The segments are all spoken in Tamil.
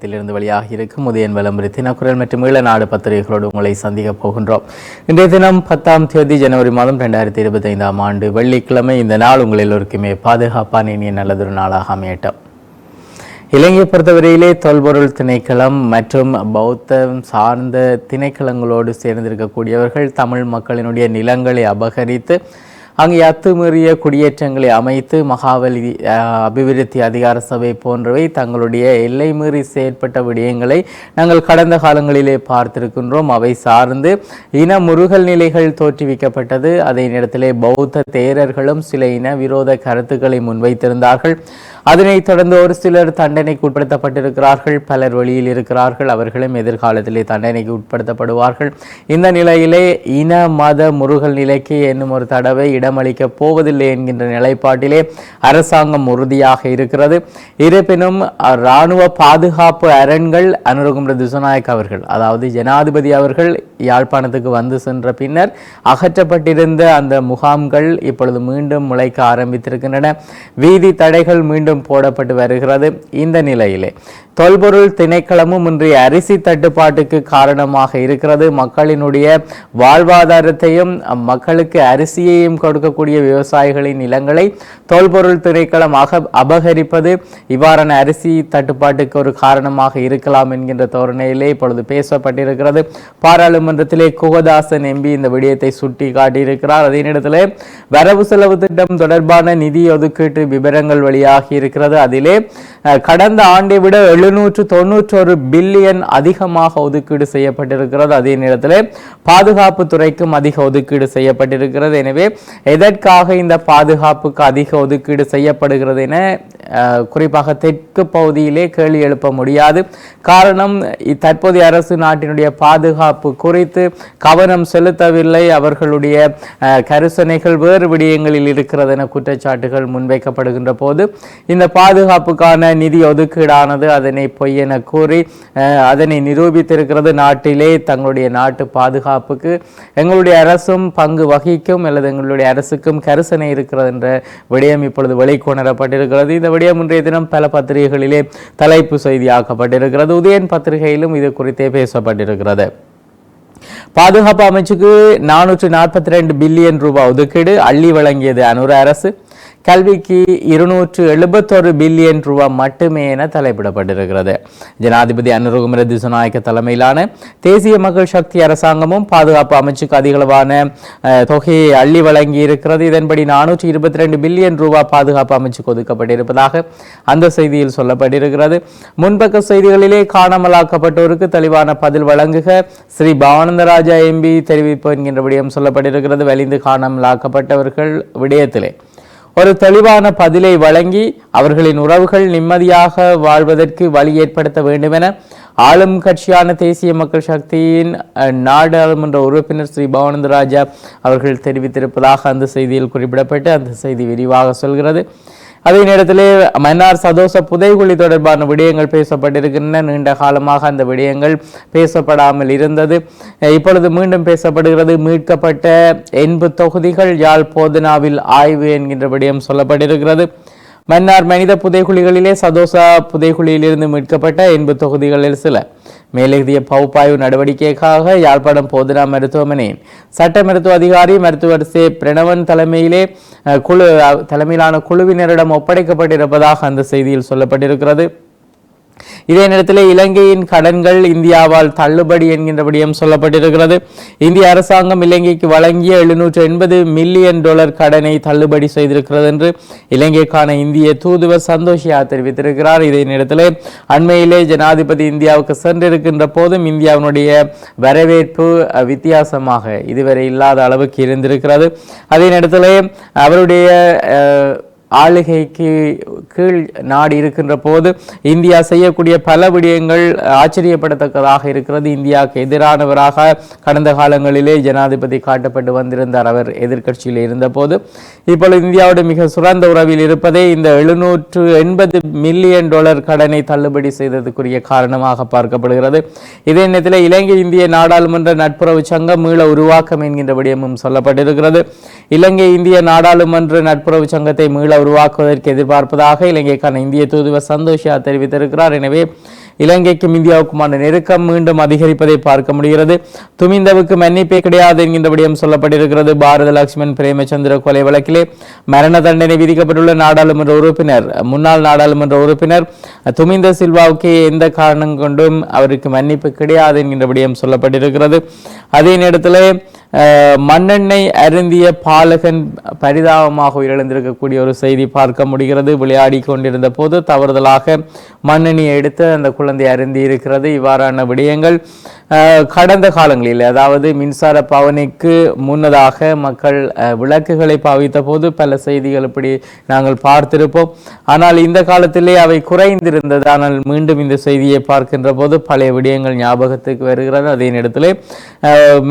இருந்து வெளியாகி இருக்கும் உதயன் விளம்பரி தினக்குரல் மற்றும் ஈழநாடு பத்திரிகைகளோடு உங்களை சந்திக்க போகின்றோம். இன்றைய தினம் பத்தாம் தேதி ஜனவரி மாதம் ரெண்டாயிரத்தி இருபத்தி ஐந்தாம் ஆண்டு வெள்ளிக்கிழமை இந்த நாள் உங்கள் எல்லோருக்குமே பாதுகாப்பான இனிய நல்லதொரு நாளாக அமையட்டும். இலங்கையை பொறுத்தவரையிலே தொல்பொருள் திணைக்களம் மற்றும் பௌத்தம் சார்ந்த திணைக்களங்களோடு சேர்ந்திருக்கக்கூடியவர்கள் தமிழ் மக்களினுடைய நிலங்களை அபகரித்து அங்கே அத்துமீறிய குடியேற்றங்களை அமைத்து மகாவலி அபிவிருத்தி அதிகார சபை போன்றவை தங்களுடைய எல்லை மீறி செயற்பட்ட விடயங்களை நாங்கள் கடந்த காலங்களிலே பார்த்திருக்கின்றோம். அவை சார்ந்து இன முருகல் நிலைகள் தோற்றுவிக்கப்பட்டது. அதே நேரத்திலே பௌத்த தேரர்களும் சில இன விரோத கருத்துக்களை முன்வைத்திருந்தார்கள். அதனைத் தொடர்ந்து ஒரு சிலர் தண்டனைக்கு உட்படுத்தப்பட்டிருக்கிறார்கள். பலர் வெளியில் இருக்கிறார்கள். அவர்களும் எதிர்காலத்திலே தண்டனைக்கு உட்படுத்தப்படுவார்கள். இந்த நிலையிலே இன மத முருகல் நிலைக்கு என்னும் ஒரு தடவை இடமளிக்க போவதில்லை என்கின்ற நிலைப்பாட்டிலே அரசாங்கம் உறுதியாக இருக்கிறது. இருப்பினும் இராணுவ பாதுகாப்பு அரண்கள் அனுரகுமர திசுநாயக் அவர்கள் அதாவது ஜனாதிபதி அவர்கள் யாழ்ப்பாணத்துக்கு வந்து சென்ற பின்னர் அகற்றப்பட்டிருந்த அந்த முகாம்கள் இப்பொழுது மீண்டும் முளைக்க ஆரம்பித்திருக்கின்றன. வீதி தடைகள் மீண்டும் போடப்பட்டு வருகிறது இந்த நிலையிலே. தொல்பொருள் திணைக்களமும் இன்றைய அரிசி தட்டுப்பாட்டுக்கு காரணமாக இருக்கிறது. மக்களினுடைய வாழ்வாதாரத்தையும் மக்களுக்கு அரிசியையும் கொடுக்கக்கூடிய விவசாயிகளின் நிலங்களை தொல்பொருள் திணைக்களம் அக அபகரிப்பது இவ்வாறான அரிசி தட்டுப்பாட்டுக்கு ஒரு காரணமாக இருக்கலாம் என்கின்ற தோரணையிலே இப்பொழுது பேசப்பட்டிருக்கிறது. பாராளுமன்றத்திலே குகதாசன் எம்பி இந்த விடயத்தை சுட்டி காட்டியிருக்கிறார் அதே நேரத்தில் வரவு செலவு திட்டம் தொடர்பான நிதி ஒதுக்கீட்டு விவரங்கள் வெளியாகி இருக்கிறது அதிலே கடந்த ஆண்டை விட எழுநூற்று தொண்ணூற்றொரு பில்லியன் அதிகமாக ஒதுக்கீடு செய்யப்பட்டிருக்கிறது. அதே நேரத்தில் பாதுகாப்பு துறைக்கும் அதிக ஒதுக்கீடு செய்யப்பட்டிருக்கிறது. எனவே எதற்காக இந்த பாதுகாப்புக்கு அதிக ஒதுக்கீடு செய்யப்படுகிறது என குறிப்பாக தெற்கு பகுதியிலே கேள்வி எழுப்ப முடியாது. காரணம் தற்போதைய அரசு நாட்டினுடைய பாதுகாப்பு குறித்து கவனம் செலுத்தவில்லை. அவர்களுடைய கரிசனைகள் வேறு விடயங்களில் இருக்கிறது என குற்றச்சாட்டுகள் முன்வைக்கப்படுகின்ற போது இந்த பாதுகாப்புக்கான நிதி ஒதுக்கீடானது அதனை பொய் என கூறி அஹ், அதனை நிரூபித்திருக்கிறது நாட்டிலே தங்களுடைய நாட்டு பாதுகாப்புக்கு. எங்களுடைய அரசும் பங்கு வகிக்கும் அல்லது எங்களுடைய அரசுக்கும் கரிசனை இருக்கிறது என்ற விடயம் இப்பொழுது வெளிக்கொணரப்பட்டிருக்கிறது. இந்த விடயம் இன்றைய தினம் பல பத்திரிகைகளிலே தலைப்பு செய்தியாக்கப்பட்டிருக்கிறது. உதயன் பத்திரிகையிலும் இது குறித்தே பேசப்பட்டிருக்கிறது. பாதுகாப்பு அமைச்சுக்கு நானூற்று நாற்பத்தி ரெண்டு பில்லியன் ரூபாய் ஒதுக்கீடு அள்ளி வழங்கியது அனுர அரசு. கல்விக்கு இருநூற்று எழுபத்தொரு பில்லியன் ரூபாய் மட்டுமே என தலைப்பிடப்பட்டிருக்கிறது. ஜனாதிபதி அனுரகுமர திசுநாயக்க தலைமையிலான தேசிய மக்கள் சக்தி அரசாங்கமும் பாதுகாப்பு அமைச்சுக்கு அதிகளவான தொகையை அள்ளி வழங்கி இருக்கிறது இதன்படி நானூற்றி இருபத்தி ரெண்டு பில்லியன் ரூபாய் பாதுகாப்பு அமைச்சுக்கு ஒதுக்கப்பட்டிருப்பதாக அந்த செய்தியில் சொல்லப்பட்டிருக்கிறது. முன்பக்க செய்திகளிலே காணாமலாக்கப்பட்டோருக்கு தெளிவான பதில் வழங்குக. ஸ்ரீ பவானந்தராஜா எம்பி தெரிவிப்பு என்கின்ற விடயம் சொல்லப்பட்டிருக்கிறது. வலிந்து காணாமலாக்கப்பட்டவர்கள் விடயத்திலே. ஒரு தெளிவான பதிலை வழங்கி அவர்களின் உறவுகள் நிம்மதியாக வாழ்வதற்கு வழி ஏற்படுத்த வேண்டுமென ஆளும் கட்சியான தேசிய மக்கள் சக்தியின் நாடாளுமன்ற உறுப்பினர் ஸ்ரீ பவானந்த ராஜா அவர்கள் தெரிவித்திருப்பதாக அந்த செய்தியில் குறிப்பிடப்பட்டு அந்த செய்தி விரிவாக சொல்கிறது. அதே நேரத்திலே மன்னார் சதோச புதைகுழி தொடர்பான விடயங்கள் பேசப்பட்டிருக்கின்றன. நீண்ட காலமாக அந்த விடயங்கள் பேசப்படாமல் இருந்தது. இப்பொழுது மீண்டும் பேசப்படுகிறது. மீட்கப்பட்ட எண்பு தொகுதிகள் யாழ் போதனாவில் ஆய்வு என்கின்ற விடயம் சொல்லப்பட்டிருக்கிறது. மன்னார் மனித புதைகுழிகளிலே சதோசா புதைகுழியிலிருந்து மீட்கப்பட்ட எண்பு தொகுதிகளில் சில. மேலெழுதிய பகுப்பாய்வு நடவடிக்கைக்காக யாழ்ப்பாணம் போதனா மருத்துவமனையின் சட்ட மருத்துவ அதிகாரி மருத்துவர் சே. பிரணவன் தலைமையிலே குழு தலைமையிலான குழுவினரிடம் ஒப்படைக்கப்பட்டிருப்பதாக அந்த செய்தியில் சொல்லப்பட்டிருக்கிறது. இதே நேரத்தில் இலங்கையின் கடன்கள் இந்தியாவால் தள்ளுபடி என்கின்ற விடயம் சொல்லப்பட்டிருக்கிறது. இந்திய அரசாங்கம் இலங்கைக்கு வழங்கிய எழுநூற்று எண்பது மில்லியன் டாலர் கடனை தள்ளுபடி செய்திருக்கிறது என்று இலங்கைக்கான இந்திய தூதுவர் சந்தோஷியா தெரிவித்திருக்கிறார். இதே நேரத்தில் அண்மையிலே ஜனாதிபதி இந்தியாவுக்கு சென்றிருக்கின்ற போதும் இந்தியாவினுடைய வரவேற்பு வித்தியாசமாக இதுவரை இல்லாத அளவுக்கு இருந்திருக்கிறது. அதே நேரத்தில் அவருடைய அஹ், ஆளுகைக்கு கீழ் நாடு இருக்கின்ற போது இந்தியா செய்யக்கூடிய பல விடயங்கள் ஆச்சரியப்படத்தக்கதாக இருக்கிறது. இந்தியாவுக்கு எதிரானவராக கடந்த காலங்களிலே ஜனாதிபதி காட்டப்பட்டு வந்திருந்தார். அவர் எதிர்க்கட்சியில் இருந்தபோது இப்பொழுது இந்தியாவோட மிக சுரந்த உறவில் இருப்பதே இந்த எழுநூற்று எண்பது மில்லியன் டாலர் கடனை தள்ளுபடி செய்ததுக்குரிய காரணமாக பார்க்கப்படுகிறது. இதே நேரத்தில் இலங்கை இந்திய நாடாளுமன்ற நட்புறவு சங்கம் மீள உருவாக்கம் என்கின்ற விடயமும் சொல்லப்பட்டிருக்கிறது. இலங்கை இந்திய நாடாளுமன்ற நட்புறவு சங்கத்தை மீள உருவாக்குவதற்கு எதிர்பார்ப்பதாக இலங்கைக்கான இந்திய தூதுவர் சந்தோஷா தெரிவித்திருக்கிறார். எனவே இலங்கைக்கும் இந்தியாவுக்குமான நெருக்கம் மீண்டும் அதிகரிப்பதை பார்க்க முடிகிறது. துமிந்தவுக்கு மன்னிப்பே கிடையாது என்கின்ற விடயம் சொல்லப்பட்டிருக்கிறது. பாரத லட்சுமண் பிரேமச்சந்திர கொலை வழக்கிலே மரண தண்டனை விதிக்கப்பட்டுள்ள நாடாளுமன்ற உறுப்பினர் முன்னாள் நாடாளுமன்ற உறுப்பினர் துமிந்த சில்வாவுக்கு எந்த காரணம் கொண்டும் அவருக்கு மன்னிப்பு கிடையாது என்கின்ற விடயம் சொல்லப்பட்டிருக்கிறது. அதே நேரத்தில் மண்ணெண்ணெய் அருந்திய பாலகன் பரிதாபமாக உயிரிழந்திருக்கக்கூடிய ஒரு செய்தி பார்க்க முடிகிறது. விளையாடி கொண்டிருந்த போது தவறுதலாக மண்ணெண்ணியை எடுத்து அந்த குழந்தை அருந்தி இருக்கிறது இவ்வாறான விடயங்கள் கடந்த காலங்களில் அதாவது மின்சார பவனிக்கு முன்னதாக மக்கள் விளக்குகளை பாவித்த போது பல செய்திகள் இப்படி நாங்கள் பார்த்திருப்போம். ஆனால் இந்த காலத்திலே அவை குறைந்திருந்தது. ஆனால் மீண்டும் இந்த செய்தியை பார்க்கின்ற போது பழைய விடயங்கள் ஞாபகத்துக்கு வருகிறது. அதே நேரத்தில்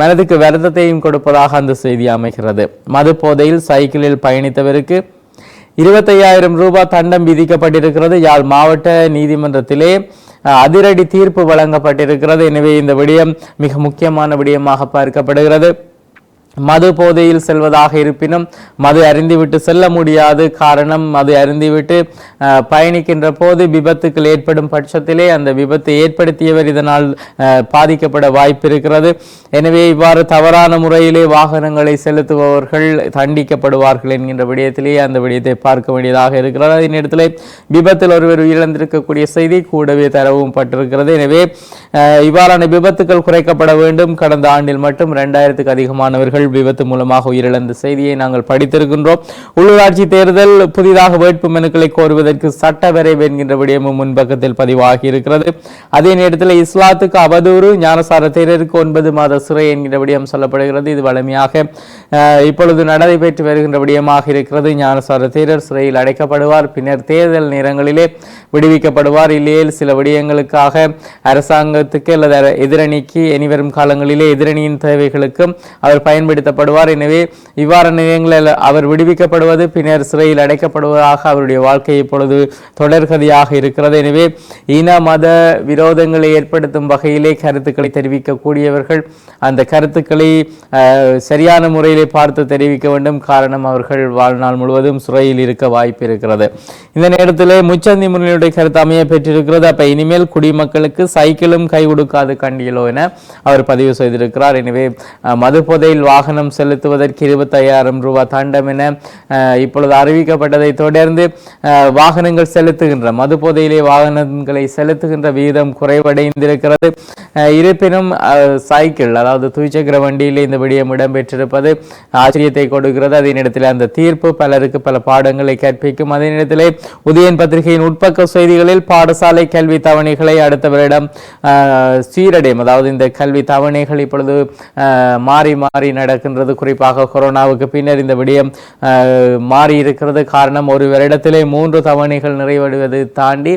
மனதுக்கு வருத்தத்தையும் கொடுப்பதாக அந்த செய்தி அமைகிறது. மது போதையில் சைக்கிளில் பயணித்தவருக்கு இருபத்தையாயிரம் ரூபாய் தண்டம் விதிக்கப்பட்டிருக்கிறது. யாழ் மாவட்ட நீதிமன்றத்திலே அதிரடி தீர்ப்பு வழங்கப்பட்டிருக்கிறது. எனவே இந்த விடயம் மிக முக்கியமான விடயமாக பார்க்கப்படுகிறது. மது போதையில் செல்வதாக இருப்பினும் மது அறிந்துவிட்டு செல்ல முடியாது. காரணம் மது அறிந்துவிட்டு பயணிக்கின்ற போது விபத்துக்கள் ஏற்படும் பட்சத்திலே அந்த விபத்தை ஏற்படுத்தியவர் இதனால் பாதிக்கப்பட வாய்ப்பு இருக்கிறது எனவே இவ்வாறு தவறான முறையிலே வாகனங்களை செலுத்துபவர்கள் தண்டிக்கப்படுவார்கள் என்கின்ற விடயத்திலே அந்த விடயத்தை பார்க்க வேண்டியதாக இருக்கிறது. அதே நேரத்தில் விபத்தில் ஒருவர் உயிரிழந்திருக்கக்கூடிய செய்தி கூடவே தரவும் பட்டிருக்கிறது. எனவே இவ்வாறான விபத்துக்கள் குறைக்கப்பட வேண்டும். கடந்த ஆண்டில் மட்டும் இரண்டாயிரத்துக்கு அதிகமானவர்கள் விபத்து மூலமாக உயிரிழந்த செய்தியை நாங்கள் படித்திருக்கின்றோம். உள்ளூராட்சி தேர்தல் புதிதாக வேட்பு மனுக்களை கோருவதற்கு சட்ட வரைவு என்கின்ற விடயமும் முன்பக்கத்தில் பதிவாகி இருக்கிறது. அதே நேரத்தில் இஸ்லாத்துக்கு அவதூறு ஞானசார தேரருக்கு ஒன்பது மாத சிறை என்கின்ற விடயம் சொல்லப்படுகிறது. இது வலிமையாக இப்பொழுது நடைபெற்று வருகின்ற விடயமாக இருக்கிறது. ஞானசார தேரர் சிறையில் அடைக்கப்படுவார். பின்னர் தேர்தல் நேரங்களிலே விடுவிக்கப்படுவார். இல்லையே சில விடயங்களுக்காக அரசாங்கத்துக்கு அல்லது எதிரணிக்கு இனிவரும் காலங்களிலே எதிரணியின் தேவைகளுக்கும் அவர் பயன்படுத்தப்படுவார் எனவே இவ்வாறான நிலையங்களில் அவர் விடுவிக்கப்படுவது பின்னர் சிறையில் அடைக்கப்படுவதாக அவருடைய வாழ்க்கை இப்பொழுது தொடர்கதையாக இருக்கிறது. எனவே இன மத விரோதங்களை ஏற்படுத்தும் வகையிலே கருத்துக்களை தெரிவிக்கக்கூடியவர்கள் அந்த கருத்துக்களை சரியான முறையிலே பார்த்து தெரிவிக்க வேண்டும். காரணம் அவர்கள் வாழ்நாள் முழுவதும் சிறையில் இருக்க வாய்ப்பு இருக்கிறது. இந்த நேரத்தில் முச்சந்தி முன்னிலையுடைய கருத்து அமைய பெற்றிருக்கிறது. அப்போ இனிமேல் குடிமக்களுக்கு சைக்கிளும் கை கொடுக்காது கண்டியலோ என அவர் பதிவு செய்திருக்கிறார். எனவே அஹ், மது போதையில் வாகனம் செலுத்துவதற்கு இருபத்தையாயிரம் ரூபாய் தண்டம் என இப்பொழுது அறிவிக்கப்பட்டதை தொடர்ந்து வாகனங்கள் செலுத்துகின்ற மது போதையிலே வாகனங்களை செலுத்துகின்ற வீதம் குறைவடைந்திருக்கிறது. இருப்பினும் சைக்கிள் அதாவது துவிச்சக்கர வண்டியில் இந்த விடயம் இடம்பெற்றிருப்பது ஆச்சரியத்தை கொடுக்கிறது. அதே நேரத்தில் அந்த தீர்ப்பு பலருக்கு பல பாடங்களை கற்பிக்கும். அதே நேரத்தில் உதயன் பத்திரிகையின் உட்பக்க செய்திகளில் பாடசாலை கல்வி தவணைகளை அடுத்த வருடம் சீரடையும். அதாவது இந்த கல்வி தவணைகள் இப்பொழுது மாறி மாறி நட நடக்கின்றது குறிப்பாக கொரோனாவுக்கு பின்னர் இந்த விடயம் மாறி இருக்கிறது காரணம் ஒரு வருடத்திலே மூன்று தவணைகள் நிறைவடைவது தாண்டி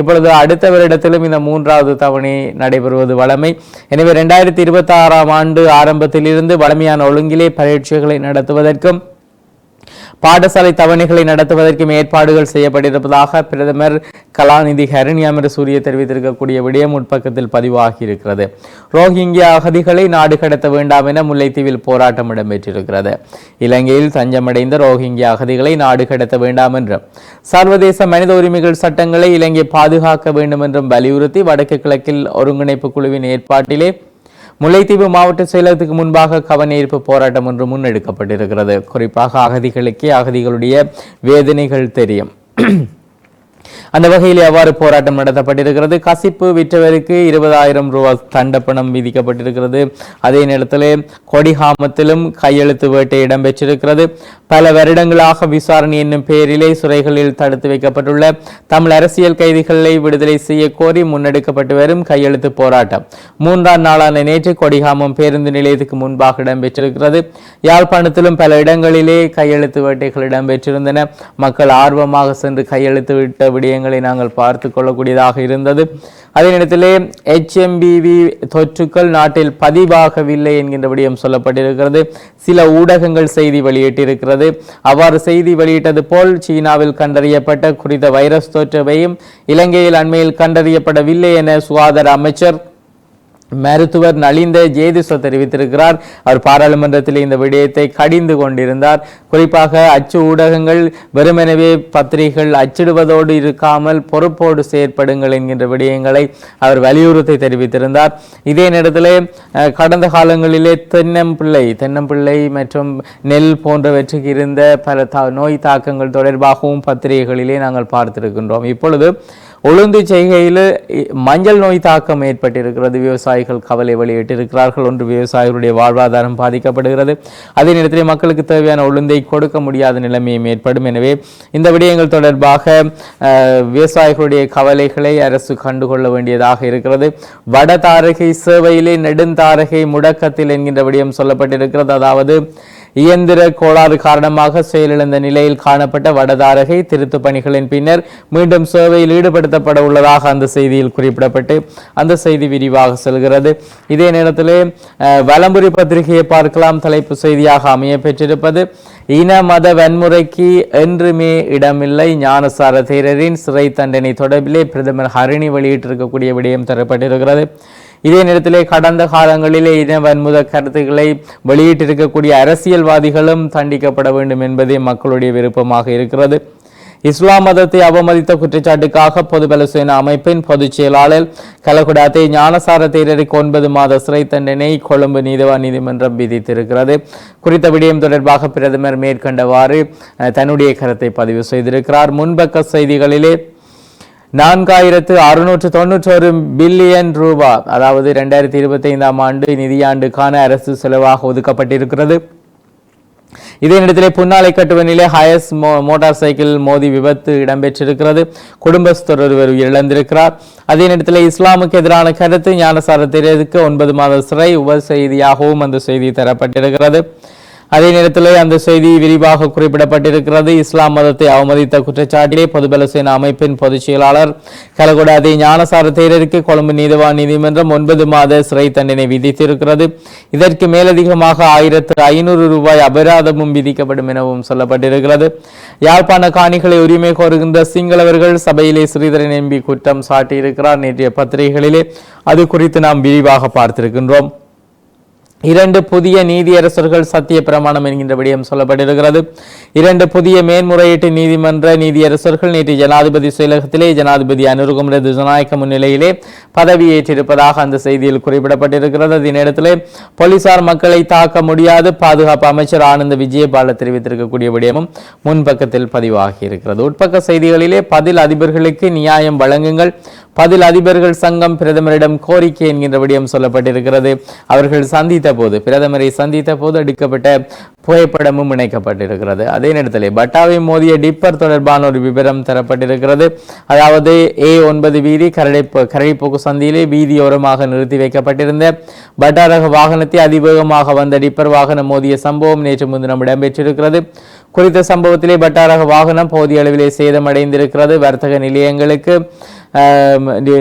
இப்பொழுது அடுத்த வருடத்திலும் இந்த மூன்றாவது தவணை நடைபெறுவது வழமை. எனவே ரெண்டாயிரத்தி இருபத்தி ஆறாம் ஆண்டு ஆரம்பத்திலிருந்து வழமையான ஒழுங்கிலே பரீட்சைகளை நடத்துவதற்கும் பாடசாலை தவணைகளை நடத்துவதற்கும் ஏற்பாடுகள் செய்யப்பட்டிருப்பதாக பிரதமர் கலாநிதி ஹரணி அமரசூரிய தெரிவித்திருக்கக்கூடிய விடயம் உட்பக்கத்தில் பதிவாகி இருக்கிறது ரோஹிங்கியா அகதிகளை நாடு கடத்த வேண்டாம் என முல்லைத்தீவில் போராட்டம் இடம்பெற்றிருக்கிறது. இலங்கையில் தஞ்சமடைந்த ரோஹிங்கியா அகதிகளை நாடு கடத்த வேண்டாம் என்றும் சர்வதேச மனித உரிமைகள் சட்டங்களை இலங்கை பாதுகாக்க வேண்டும் என்றும் வலியுறுத்தி வடக்கு கிழக்கில் ஒருங்கிணைப்பு குழுவின் ஏற்பாட்டிலே முல்லைத்தீவு மாவட்ட செயலகத்துக்கு முன்பாக கவனஈர்ப்பு போராட்டம் ஒன்று முன்னெடுக்கப்பட்டிருக்கிறது. குறிப்பாக அகதிகளுக்கே அகதிகளுடைய வேதனைகள் தெரியும். அந்த வகையில் எவ்வாறு போராட்டம் நடத்தப்பட்டிருக்கிறது? கசிப்பு விற்றவருக்கு இருபதாயிரம் ரூபாய் தண்டப்பணம் விதிக்கப்பட்டிருக்கிறது. அதே நேரத்தில் கொடிகாமத்திலும் கையெழுத்து வேட்டை இடம்பெற்றிருக்கிறது. பல வருடங்களாக விசாரணை என்னும் பெயரிலே சிறைகளில் தடுத்து வைக்கப்பட்டுள்ள தமிழ் அரசியல் கைதிகளை விடுதலை செய்ய கோரி முன்னெடுக்கப்பட்டு வரும் கையெழுத்து போராட்டம். மூன்றாம் நாளான நேற்று கொடிகாமம் பேருந்து நிலையத்துக்கு முன்பாக இடம்பெற்றிருக்கிறது. யாழ்ப்பாணத்திலும் பல இடங்களிலே கையெழுத்து வேட்டைகள் இடம்பெற்றிருந்தன. மக்கள் ஆர்வமாக சென்று கையெழுத்து விட்ட விடயங்களை நாங்கள் பார்த்து கொள்ளக்கூடியதாக இருந்தது. அதே நேரத்திலே HMBV தொற்றுக்கள் நாட்டில் பதிவாகவில்லை என்கின்ற விடயம் சொல்லப்பட்டிருக்கிறது. சில ஊடகங்கள் செய்தி வெளியிட்டிருக்கிறது. அவ்வாறு செய்தி வெளியிட்டது போல் சீனாவில் கண்டறியப்பட்ட குறித்த வைரஸ் தொற்றவையும் இலங்கையில் அண்மையில் கண்டறியப்படவில்லை என சுகாதார அமைச்சர் மருத்துவர் நலிந்த ஜேதிசோ தெரிவித்திருக்கிறார். அவர் பாராளுமன்றத்தில் இந்த விடயத்தை கடிந்து கொண்டிருந்தார். குறிப்பாக அச்சு ஊடகங்கள் வெறுமெனவே பத்திரிகைகள் அச்சிடுவதோடு இருக்காமல் பொறுப்போடு செயற்படுங்கள் என்கின்ற விடயங்களை அவர் வலியுறுத்தி தெரிவித்திருந்தார். இதே நேரத்தில் கடந்த காலங்களிலே தென்னம்பிள்ளை தென்னம்பிள்ளை மற்றும் நெல் போன்றவற்றுக்கு இருந்த பல தா நோய் தாக்கங்கள் தொடர்பாகவும் பத்திரிகைகளிலே நாங்கள் பார்த்திருக்கின்றோம். இப்பொழுது உளுந்து செய்கையில் இ- மஞ்சள் நோய் தாக்கம் ஏற்பட்டிருக்கிறது. விவசாயிகள் கவலை வெளியிட்டிருக்கிறார்கள். ஒன்று விவசாயிகளுடைய வாழ்வாதாரம் பாதிக்கப்படுகிறது. அதே நேரத்தில் மக்களுக்கு தேவையான உளுந்தை கொடுக்க முடியாத நிலைமையும் ஏற்படும். எனவே இந்த விடயங்கள் தொடர்பாக விவசாயிகளுடைய கவலைகளை அரசு கண்டுகொள்ள வேண்டியதாக இருக்கிறது. வடதாரகை சேவையிலே நெடுந்தாரகை முடக்கத்தில் என்கின்ற விடயம் சொல்லப்பட்டிருக்கிறது. அதாவது இயந்திர கோளாறு காரணமாக செயலிழந்த நிலையில் காணப்பட்ட வடதாரகை திருத்து பணிகளின் பின்னர் மீண்டும் சேவையில் ஈடுபடுத்தப்பட உள்ளதாக அந்த செய்தியில் குறிப்பிடப்பட்டு அந்த செய்தி விரிவாக செல்கிறது. இதே நேரத்திலே வலம்புரி பத்திரிகையை பார்க்கலாம். தலைப்பு செய்தியாக அமைய பெற்றிருப்பது இன மத வன்முறைக்கு என்றுமே இடமில்லை. ஞானசார தேரரின் சிறை தண்டனை தொடர்பிலே பிரதமர் ஹரிணி வெளியிட்டிருக்கக்கூடிய விடயம் தரப்பட்டிருக்கிறது. இதே நேரத்திலே கடந்த காலங்களிலே இன வன்முத கருத்துக்களை வெளியிட்டிருக்கக்கூடிய அரசியல்வாதிகளும் தண்டிக்கப்பட வேண்டும் என்பதே மக்களுடைய விருப்பமாக இருக்கிறது. இஸ்லாம் மதத்தை அவமதித்த குற்றச்சாட்டுக்காக பொதுபல சேனா அமைப்பின் பொதுச் செயலாளர் கலகுடாத்தை ஞானசார தேரருக்கு ஒன்பது மாத சிறை தண்டனை கொழும்பு நீதிவான் நீதிமன்றம் விதித்திருக்கிறது. குறித்த விடயம் தொடர்பாக பிரதமர் மேற்கண்டவாறு தன்னுடைய கருத்தை பதிவு செய்திருக்கிறார். முன்பக்க செய்திகளிலே நான்காயிரத்து அறுநூற்று தொண்ணூற்றொரு பில்லியன் ரூபா. அதாவது இரண்டாயிரத்தி இருபத்தி ஐந்தாம் ஆண்டு நிதியாண்டுக்கான அரசு செலவாக ஒதுக்கப்பட்டிருக்கிறது. இதே நேரத்திலே புன்னாலை கட்டுவனிலே ஹயஸ் மோ மோட்டார் சைக்கிள் மோதி விபத்து இடம்பெற்றிருக்கிறது. குடும்பஸ்தர் ஒருவர் இழந்திருக்கிறார் அதே நேரத்தில் இஸ்லாமுக்கு எதிரான கருத்து ஞானசார தெரிவிக்க ஒன்பது மாத சிறை உப செய்தியாகவும் அந்த செய்தி தரப்பட்டிருக்கிறது. அதே நேரத்தில் அந்த செய்தி விரிவாக குறிப்பிடப்பட்டிருக்கிறது. இஸ்லாம் மதத்தை அவமதித்த குற்றச்சாட்டிலே பொதுபல சேனா அமைப்பின் பொதுச் செயலாளர் கலகுடாதி ஞானசார தேரருக்கு கொழும்பு நீதிவான் நீதிமன்றம் ஒன்பது மாத சிறை தண்டனை விதித்திருக்கிறது. இதற்கு மேலதிகமாக ஆயிரத்து ஐநூறு ரூபாய் அபராதமும் விதிக்கப்படும் எனவும் சொல்லப்பட்டிருக்கிறது. யாழ்ப்பாண காணிகளை உரிமை கோருகின்ற சிங்களவர்கள் சபையிலே ஸ்ரீதரன் எம்பி குற்றம் சாட்டியிருக்கிறார். நேற்றைய பத்திரிகைகளிலே அது குறித்து நாம் விரிவாக பார்த்திருக்கின்றோம். இரண்டு புதிய நீதியரசர்கள் சத்திய பிரமாணம் என்கின்ற விடயம் சொல்லப்பட்டிருக்கிறது. இரண்டு புதிய மேன்முறையீட்டு நீதிமன்ற நீதியரசர்கள் நேற்று ஜனாதிபதி செயலகத்திலே ஜனாதிபதி அனுருகுமர ஜனநாயக முன்னிலையிலே பதவியேற்றிருப்பதாக அந்த செய்தியில் குறிப்பிடப்பட்டிருக்கிறது. அதே போலீசார் மக்களை தாக்க முடியாது. பாதுகாப்பு அமைச்சர் ஆனந்த விஜயபால தெரிவித்திருக்கக்கூடிய விடயமும் முன்பக்கத்தில் பதிவாகி இருக்கிறது உட்பக்க செய்திகளிலே பதில் அதிபர்களுக்கு நியாயம் வழங்குங்கள். பதில் அதிபர்கள் சங்கம் பிரதமரிடம் கோரிக்கை என்கின்ற விடயம் சொல்லப்பட்டிருக்கிறது. அவர்கள் சந்தித்த போது பிரதமரை சந்தித்த போது எடுக்கப்பட்ட புகைப்படமும் இணைக்கப்பட்டிருக்கிறது. அதே நேரத்தில் பட்டாவை மோதிய டிப்பர் தொடர்பான ஒரு விவரம் தரப்பட்டிருக்கிறது. அதாவது ஏ ஒன்பது வீதி கரடை கரடிப்போக்கு சந்தியிலே வீதியோரமாக நிறுத்தி வைக்கப்பட்டிருந்த பட்டா ரக வாகனத்தை அதிவேகமாக வந்த டிப்பர் வாகனம் மோதிய சம்பவம் நேற்று முன்தினம் இடம்பெற்றிருக்கிறது. குறித்த சம்பவத்திலே பட்டாரக வாகனம் போதிய அளவிலே சேதமடைந்திருக்கிறது. வர்த்தக நிலையங்களுக்கு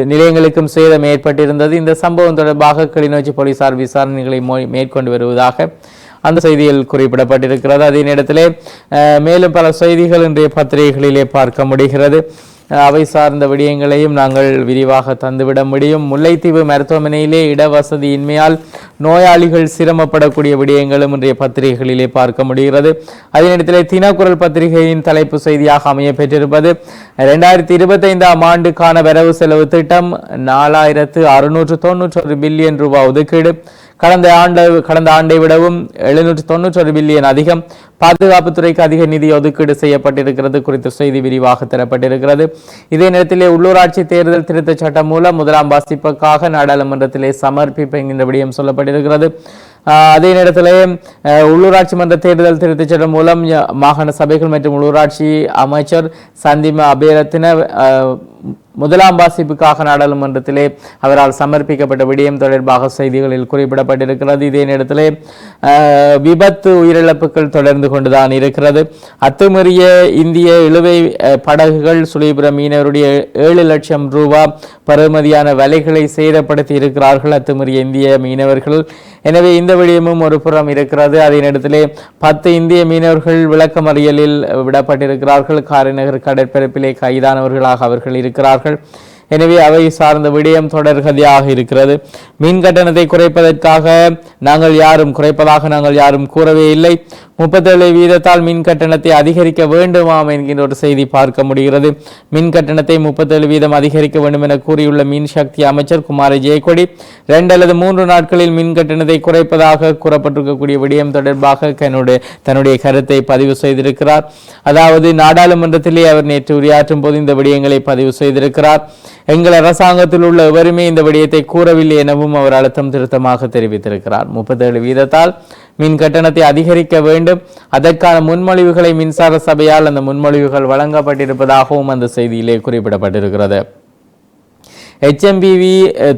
நிலையங்களுக்கும் சேதம் ஏற்பட்டிருந்தது. இந்த சம்பவம் தொடர்பாக கிளிநொச்சி போலீசார் விசாரணைகளை மேற்கொண்டு வருவதாக அந்த செய்தியில் குறிப்பிடப்பட்டிருக்கிறது. அதே நேரத்திலே அஹ், மேலும் பல செய்திகள் இன்றைய பத்திரிகைகளிலே பார்க்க முடிகிறது. அவை சார்ந்த விடயங்களையும் நாங்கள் விரிவாக தந்துவிட முடியும். முல்லைத்தீவு மருத்துவமனையிலே இடவசதியின்மையால் நோயாளிகள் சிரமப்படக்கூடிய விடயங்களும் இன்றைய பத்திரிகைகளிலே பார்க்க முடிகிறது. அதே தினக்குரல் பத்திரிகையின் தலைப்பு செய்தியாக அமைய பெற்றிருப்பது இரண்டாயிரத்தி இருபத்தைந்தாம் ஆண்டுக்கான வரவு செலவு திட்டம் நாலாயிரத்து அறுநூற்று தொண்ணூற்றொரு பில்லியன் ரூபாய் ஒதுக்கீடு கடந்த ஆண்டு கடந்த ஆண்டை விடவும் எழுநூற்று தொண்ணூற்றொரு பில்லியன் அதிகம் பாதுகாப்புத்துறைக்கு அதிக நிதி ஒதுக்கீடு செய்யப்பட்டிருக்கிறது. குறித்த செய்தி விரிவாக தரப்பட்டிருக்கிறது. இதே நேரத்திலே உள்ளூராட்சி தேர்தல் திருத்தச் சட்டம் மூலம் முதலாம் வாசிப்புக்காக நாடாளுமன்றத்திலே சமர்ப்பிப்பு என்கின்றபடியும் விடயம் சொல்லப்பட்டிருக்கிறது. அதே நேரத்தில் உள்ளூராட்சி மன்ற தேர்தல் திருத்தச் சட்டம் மூலம் மாகாண சபைகள் மற்றும் உள்ளூராட்சி அமைச்சர் சந்திம அபேரத்தின அஹ், முதலாம் வாசிப்புக்காக நாடாளுமன்றத்திலே அவரால் சமர்ப்பிக்கப்பட்ட விடயம் தொடர்பாக செய்திகளில் குறிப்பிடப்பட்டிருக்கிறது. இதே நேரத்தில் விபத்து உயிரிழப்புகள் தொடர்ந்து கொண்டுதான் இருக்கிறது. அத்துமீறிய இந்திய இழுவை படகுகள் சுழிபுரம் மீனவருடைய ஏழு லட்சம் ரூபாய் பெறுமதியான விலைகளை சேதப்படுத்தி இருக்கிறார்கள். அத்துமீறிய இந்திய மீனவர்கள் எனவே இந்த விடயமும் ஒரு புறம் இருக்கிறது. அதே நேரத்திலே பத்து இந்திய மீனவர்கள் விளக்கமறியலில் விடப்பட்டிருக்கிறார்கள். காரைநகர் கடற்பரப்பிலே கைதானவர்களாக அவர்கள் இருக்கிறார்கள். எனவே அவை சார்ந்த விடயம் தொடர்கதியாக இருக்கிறது. மின் கட்டணத்தை குறைப்பதற்காக நாங்கள் யாரும் குறைப்பதாக நாங்கள் யாரும் கூறவே இல்லை. முப்பத்தேழு வீதத்தால் மின் கட்டணத்தை அதிகரிக்க வேண்டுமாம் என்கின்ற ஒரு செய்தி பார்க்க முடிகிறது. மின் கட்டணத்தை முப்பத்தேழு வீதம் அதிகரிக்க வேண்டும் என கூறியுள்ள மின் சக்தி அமைச்சர் குமார ஜெயக்கொடி இரண்டு அல்லது மூன்று நாட்களில் மின் கட்டணத்தை குறைப்பதாக கூறப்பட்டிருக்கக்கூடிய விடயம் தொடர்பாக தன்னுடைய தன்னுடைய கருத்தை பதிவு செய்திருக்கிறார். அதாவது நாடாளுமன்றத்திலே அவர் நேற்று உரையாற்றும் போது இந்த விடயங்களை பதிவு செய்திருக்கிறார். எங்கள் அரசாங்கத்தில் உள்ள எவருமே இந்த விடயத்தை கூறவில்லை எனவும் அவர் அழுத்தம் திருத்தமாக தெரிவித்திருக்கிறார். முப்பத்தேழு வீதத்தால் மின் கட்டணத்தை அதிகரிக்க வேண்டும். அதற்கான முன்மொழிவுகளை மின்சார சபையால் அந்த முன்மொழிவுகள் வழங்கப்பட்டிருப்பதாகவும் அந்த செய்தியிலே குறிப்பிடப்பட்டிருக்கிறது. HMPV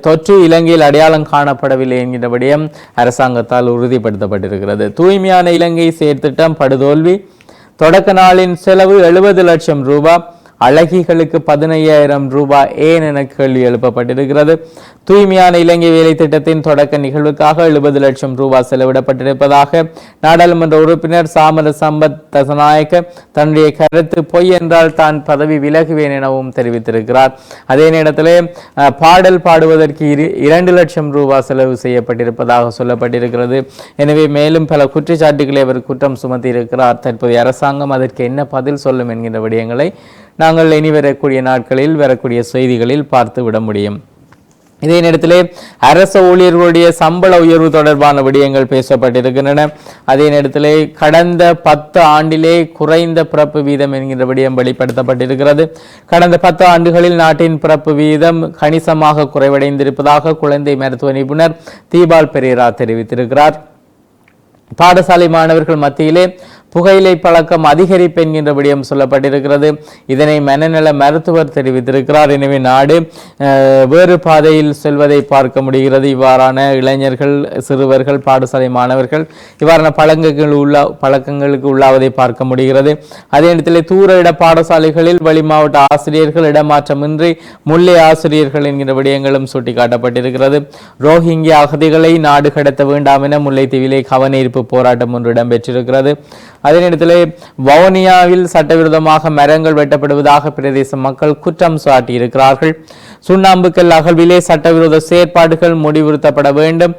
தொற்று இலங்கையில் அடையாளம் காணப்படவில்லை என்கின்ற விடயம் அரசாங்கத்தால் உறுதிப்படுத்தப்பட்டிருக்கிறது. தூய்மையான இலங்கை செயற்திட்டம் படுதோல்வி. தொடக்க நாளின் செலவு எழுபது லட்சம் ரூபாய் அழகிகளுக்கு பதினையாயிரம் ரூபாய் ஏன் என கேள்வி எழுப்பப்பட்டிருக்கிறது. தூய்மையான இலங்கை வேலை திட்டத்தின் தொடக்க நிகழ்வுக்காக எழுபது லட்சம் ரூபாய் செலவிடப்பட்டிருப்பதாக நாடாளுமன்ற உறுப்பினர் சாமர சம்பத் தசநாயக்க தன்னுடைய கருத்து பொய் என்றால் தான் பதவி விலகுவேன் எனவும் தெரிவித்திருக்கிறார். அதே நேரத்திலே பாடல் பாடுவதற்கு இரு இரண்டு லட்சம் ரூபாய் செலவு செய்யப்பட்டிருப்பதாக சொல்லப்பட்டிருக்கிறது. எனவே மேலும் பல குற்றச்சாட்டுகளை அவர் குற்றம் சுமத்தியிருக்கிறார். தற்போதைய அரசாங்கம் அதற்கு என்ன பதில் சொல்லும் என்கின்ற விடயங்களை நாங்கள் இனி வரக்கூடிய நாட்களில் வரக்கூடிய செய்திகளில் பார்த்து விட முடியும். இதே நேரத்திலே அரச ஊழியர்களுடைய சம்பள உயர்வு தொடர்பான விடயங்கள் பேசப்பட்டிருக்கின்றன. அதே நேரத்திலே கடந்த பத்து ஆண்டிலே குறைந்த பிறப்பு வீதம் என்கின்ற விடயம் வெளிப்படுத்தப்பட்டிருக்கிறது. கடந்த பத்து ஆண்டுகளில் நாட்டின் பிறப்பு வீதம் கணிசமாக குறைவடைந்திருப்பதாக குழந்தை மருத்துவ நிபுணர் தீபால் பெரேரா தெரிவித்திருக்கிறார். பாடசாலை மாணவர்கள் மத்தியிலே புகையிலை பழக்கம் அதிகரிப்பு என்கின்ற விடயம் சொல்லப்பட்டிருக்கிறது. இதனை மனநல மருத்துவர் தெரிவித்திருக்கிறார். எனவே நாடு வேறு பாதையில் செல்வதை பார்க்க முடிகிறது. இவ்வாறான இளைஞர்கள் சிறுவர்கள் பாடசாலை மாணவர்கள் இவ்வாறான பழக்கங்கள் உள்ள பழக்கங்களுக்கு உள்ளாவதை பார்க்க முடிகிறது. அதே நேரத்தில் தூர இட பாடசாலைகளில் வெளி மாவட்ட ஆசிரியர்கள் இடமாற்றமின்றி முல்லை ஆசிரியர்கள் என்கிற விடயங்களும் சுட்டிக்காட்டப்பட்டிருக்கிறது. ரோஹிங்கிய அகதிகளை நாடு கடத்த வேண்டாம் என முல்லைத்தீவிலே கவனஈர்ப்பு போராட்டம் ஒன்று இடம்பெற்றிருக்கிறது. அதே நேரத்தில் வவுனியாவில் சட்டவிரோதமாக மரங்கள் வெட்டப்படுவதாக பிரதேச மக்கள் குற்றம் சாட்டியிருக்கிறார்கள். சுண்ணாம்புக்கல் அகழ்விலே சட்டவிரோத செயற்பாடுகள் முடிவுறுத்தப்பட வேண்டும்.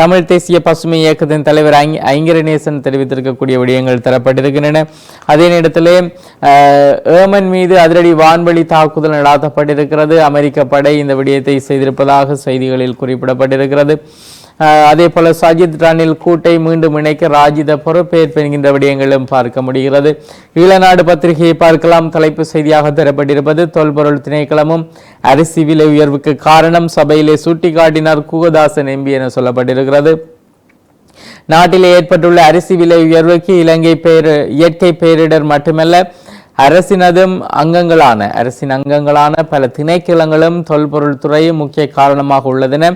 தமிழ் தேசிய பசுமை இயக்கத்தின் தலைவர் ஐங் ஐங்கரநேசன் தெரிவித்திருக்கக்கூடிய விடயங்கள் தரப்பட்டிருக்கின்றன. அதே நேரத்தில் ஏமன் மீது அதிரடி வான்வழி தாக்குதல் நடாத்தப்பட்டிருக்கிறது. அமெரிக்க படை இந்த விடயத்தை செய்திருப்பதாக செய்திகளில் குறிப்பிடப்பட்டிருக்கிறது. அதே போல சஜித் ரணில் கூட்டை மீண்டும் இணைக்க ராஜித பொறுப்பேற்பு என்கின்ற விடயங்களும் பார்க்க முடிகிறது. ஈழநாடு பத்திரிகையை பார்க்கலாம். தலைப்பு செய்தியாக தரப்பட்டிருப்பது தொல்பொருள் திணைக்களமும் அரிசி விலை உயர்வுக்கு காரணம் சபையிலே சுட்டிக்காட்டினார் குகதாசன் எம்பி என சொல்லப்பட்டிருக்கிறது. நாட்டிலே ஏற்பட்டுள்ள அரிசி விலை உயர்வுக்கு இலங்கை பேர் இயற்கை பேரிடர் மட்டுமல்ல அரசினதும் அங்கங்களான அரசின் அங்கங்களான பல திணைக்களங்களும் தொல்பொருள் துறையும் முக்கிய காரணமாக உள்ளதென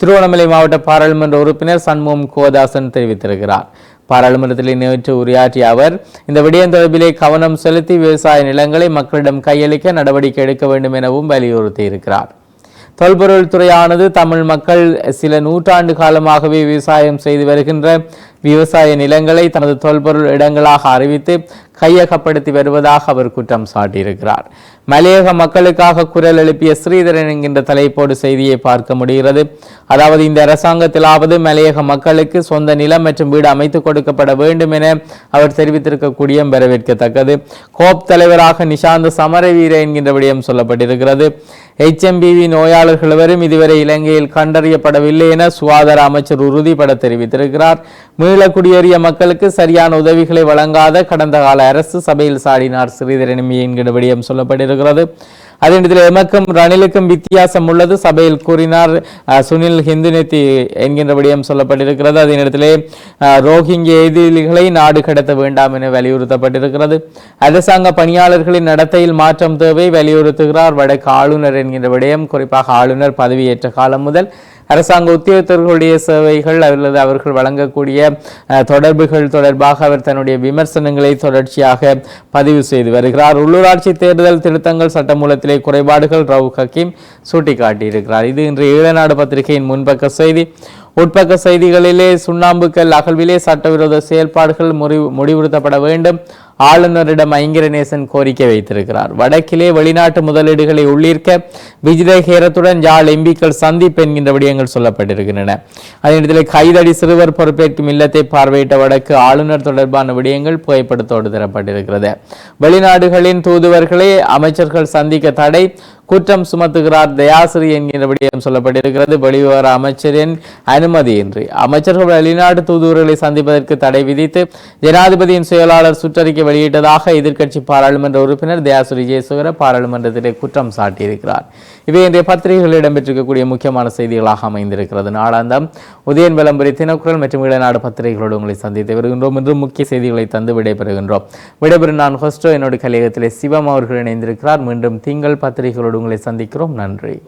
திருவண்ணாமலை மாவட்ட பாராளுமன்ற உறுப்பினர் சண்முகம் கோதாசன் தெரிவித்திருக்கிறார். பாராளுமன்றத்தில் நேற்று உரையாற்றிய அவர் இந்த விடயம் தொடர்பிலே கவனம் செலுத்தி விவசாய நிலங்களை மக்களிடம் கையளிக்க நடவடிக்கை எடுக்க வேண்டும் எனவும் வலியுறுத்தியிருக்கிறார். தொல்பொருள் துறையானது தமிழ் மக்கள் சில நூற்றாண்டு காலமாகவே விவசாயம் செய்து வருகின்ற விவசாய நிலங்களை தனது தொல்பொருள் இடங்களாக அறிவித்து கையகப்படுத்தி வருவதாக அவர் குற்றம் சாட்டியிருக்கிறார். மலையக மக்களுக்காக குரல் எழுப்பிய ஸ்ரீதரன் என்கின்ற தலைப்போடு செய்தியை பார்க்க முடிகிறது. அதாவது இந்த அரசாங்கத்திலாவது மலையக மக்களுக்கு சொந்த நிலம் மற்றும் வீடு அமைத்துக் கொடுக்கப்பட வேண்டும் என அவர் தெரிவித்திருக்கக்கூடிய வரவேற்கத்தக்கது. கோப் தலைவராக நிஷாந்த சமரவீர என்கின்ற விடயம் சொல்லப்பட்டிருக்கிறது. HMBV நோயாளர்கள் எவரும் இதுவரை இலங்கையில் கண்டறியப்படவில்லை என சுகாதார அமைச்சர் உறுதிபட தெரிவித்திருக்கிறார். மீள குடியேறிய மக்களுக்கு சரியான உதவிகளை வழங்காத கடந்த கால அரசு சபையில் சாடினார் ஸ்ரீதரன் என்கிற விடயம் சொல்லப்பட்டிருக்கிறது. அதே நேரத்தில் எமக்கும் ரணிலுக்கும் வித்தியாசம் உள்ளது. சபையில் கூறினார் சுனில் ஹிந்துநெத்தி என்கின்ற விடயம் சொல்லப்பட்டிருக்கிறது. அதே நேரத்திலே ரோஹிங்க ரோஹிங்கிய எதிரிகளை நாடு கடத்த வேண்டாம் என வலியுறுத்தப்பட்டிருக்கிறது. அரசாங்க பணியாளர்களின் நடத்தையில் மாற்றம் தேவை வலியுறுத்துகிறார் வடக்கு ஆளுநர் என்கின்ற விடயம் குறிப்பாக ஆளுநர் பதவியேற்ற காலம் முதல். அரசாங்க உத்தியோகத்தர்களுடைய சேவைகள் அல்லது அவர்கள் வழங்கக்கூடிய தொடர்புகள் தொடர்பாக அவர் தன்னுடைய விமர்சனங்களை தொடர்ச்சியாக பதிவு செய்து வருகிறார். உள்ளூராட்சி தேர்தல் திருத்தங்கள் சட்டமூலத்திலே குறைபாடுகள் ரவு ஹக்கீம் சுட்டிக்காட்டியிருக்கிறார். இது இன்று ஈழநாடு பத்திரிகையின் முன்பக்க செய்தி. உட்பக்க செய்திகளிலே சுண்ணாம்புக்கல் அகழ்விலே சட்டவிரோத செயல்பாடுகள் முறிவு முடிவுறுத்தப்பட வேண்டும். ஆளுநரிடம் ஐங்கிரநேசன் கோரிக்கை வைத்திருக்கிறார். வடக்கிலே வெளிநாட்டு முதலீடுகளை உள்ளீர்க்க விஜயகேரத்துடன் யாழ் எம்பிக்கள் சந்திப்பு என்கின்ற விடயங்கள் சொல்லப்பட்டிருக்கின்றன. அதே நேரத்தில் கைதடி சிறுவர் பொறுப்பேற்கும் இல்லத்தை பார்வையிட்ட வடக்கு ஆளுநர் தொடர்பான விடயங்கள் புகைப்படத்தோடு தரப்பட்டிருக்கிறது. வெளிநாடுகளின் தூதுவர்களை அமைச்சர்கள் சந்திக்க தடை. குற்றம் சுமத்துகிறார் தயாசிரி என்கிற விடயம் சொல்லப்பட்டிருக்கிறது. வெளிவிவகார அமைச்சரின் அனுமதியின்றி அமைச்சர்கள் வெளிநாட்டு தூதுவர்களை சந்திப்பதற்கு தடை விதித்து ஜனாதிபதியின் செயலாளர் சுற்றறிக்கை வெளியிட்டதாக எதிர்க்கட்சி பாராளுமன்ற உறுப்பினர் தயாசிரி ஜெயசுகர பாராளுமன்றத்திலே குற்றம் சாட்டியிருக்கிறார். இவை இன்றைய பத்திரிகைகளில் இடம்பெற்றிருக்கக்கூடிய முக்கியமான செய்திகளாக அமைந்திருக்கிறது. நாளாந்தம் உதயன் விளம்பரி தினக்குரல் மற்றும் இளநாடு பத்திரிகைகளோடு உங்களை சந்தித்து வருகின்றோம். இன்றும் முக்கிய செய்திகளை தந்து விடைபெறுகின்றோம். விடைபெறும் நான் ஹொஸ்டோ. என்னோட கலையகத்திலே சிவம் அவர்கள் இணைந்திருக்கிறார். மீண்டும் திங்கள் பத்திரிகைகளோடு உங்களை சந்திக்கிறோம். நன்றி.